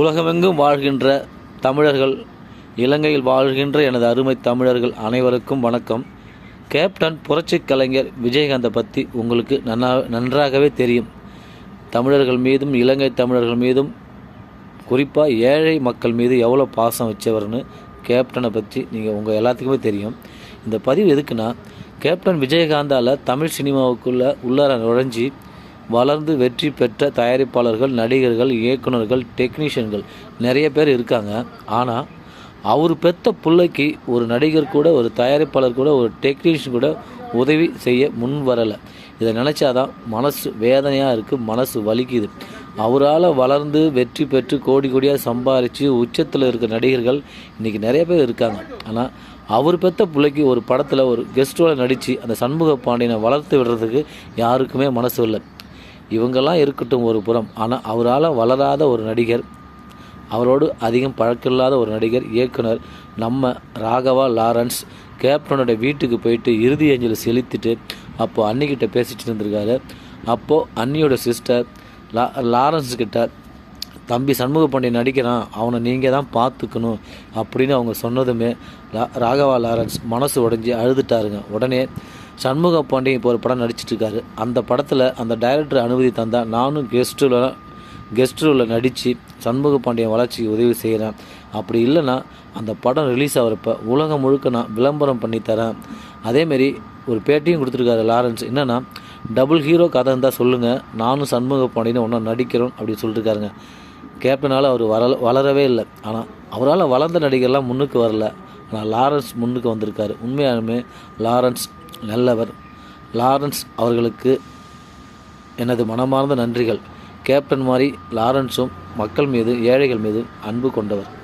உலகமெங்கும் வாழ்கின்ற தமிழர்கள் இலங்கையில் வாழ்கின்ற எனது அருமை தமிழர்கள் அனைவருக்கும் வணக்கம். கேப்டன் புரட்சிக் கலைஞர் விஜயகாந்தை பற்றி உங்களுக்கு நன்னா நன்றாகவே தெரியும். தமிழர்கள் மீதும் இலங்கை தமிழர்கள் மீதும் குறிப்பாக ஏழை மக்கள் மீது எவ்வளோ பாசம் வச்சவர்னு கேப்டனை பற்றி நீங்கள் உங்கள் எல்லாத்துக்குமே தெரியும். இந்த பதிவு எதுக்குன்னா கேப்டன் விஜயகாந்தால் தமிழ் சினிமாவுக்குள்ளே உள்ளார நுழைஞ்சி வளர்ந்து வெற்றி பெற்ற தயாரிப்பாளர்கள் நடிகர்கள் இயக்குனர்கள் டெக்னீஷியன்கள் நிறைய பேர் இருக்காங்க. ஆனால் அவர் பெத்த பிள்ளைக்கு ஒரு நடிகர் கூட ஒரு தயாரிப்பாளர் கூட ஒரு டெக்னீஷியன் கூட உதவி செய்ய முன் வரலை. இதை நினச்சாதான் மனசு வேதனையாக இருக்குது மனசு வலிக்குது. அவரால் வளர்ந்து வெற்றி பெற்று கோடி கோடியாக சம்பாரித்து உச்சத்தில் இருக்க நடிகர்கள் இன்றைக்கி நிறைய பேர் இருக்காங்க. ஆனால் அவர் பெத்த பிள்ளைக்கு ஒரு படத்தில் ஒரு கெஸ்ட்டோட நடித்து அந்த சண்முக பாண்டியனை வளர்த்து விடுறதுக்கு யாருக்குமே மனசு இல்லை. இவங்கெல்லாம் இருக்கட்டும் ஒரு புறம். ஆனால் அவரால் வளராத ஒரு நடிகர் அவரோடு அதிகம் பழக்கில்லாத ஒரு நடிகர் இயக்குனர் நம்ம ராகவா லாரன்ஸ் கேப்டனோட வீட்டுக்கு போயிட்டு இறுதி அஞ்சலி செலுத்திட்டு அப்போது அன்னிக்கிட்ட பேசிட்டு இருந்திருக்காரு. அப்போது அன்னியோட சிஸ்டர் லா லாரன்ஸ் கிட்ட தம்பி சண்முக பாண்டியன் நடிக்கிறான் அவனை நீங்கள் தான் பார்த்துக்கணும் அப்படின்னு அவங்க சொன்னதுமே ரா ராகவா லாரன்ஸ் மனசு உடஞ்சி அழுதுட்டாருங்க. உடனே சண்முக பாண்டியன் இப்போ ஒரு படம் நடிச்சிட்டு இருக்காரு அந்த படத்தில் அந்த டைரக்டர் அனுமதி தந்தால் நானும் கெஸ்ட்டில் கெஸ்ட் ரோலில் நடித்து சண்முக பாண்டியன் வளர்ச்சிக்கு உதவி செய்கிறேன் அப்படி இல்லைன்னா அந்த படம் ரிலீஸ் ஆகிறப்ப உலகம் முழுக்க நான் விளம்பரம் பண்ணி தரேன். அதேமாரி ஒரு பேட்டியும் கொடுத்துருக்காரு லாரன்ஸ். என்னென்னா டபுள் ஹீரோ கதை இருந்தால் சொல்லுங்கள் நானும் சண்முக பாண்டியன் ஒன்றும் நடிக்கிறோம் அப்படின்னு சொல்லிட்டுருக்காருங்க கேப்டனால் அவர் வள வளரவே இல்லை. ஆனால் அவரால் வளர்ந்த நடிகர்லாம் முன்னுக்கு வரல. ஆனால் லாரன்ஸ் முன்னுக்கு வந்திருக்காரு. உண்மையாலுமே லாரன்ஸ் நல்லவர். லாரன்ஸ் அவர்களுக்கு எனது மனமார்ந்த நன்றிகள். கேப்டன் மாதிரி லாரன்ஸும் மக்கள் மீது ஏழைகள் மீது அன்பு கொண்டவர்.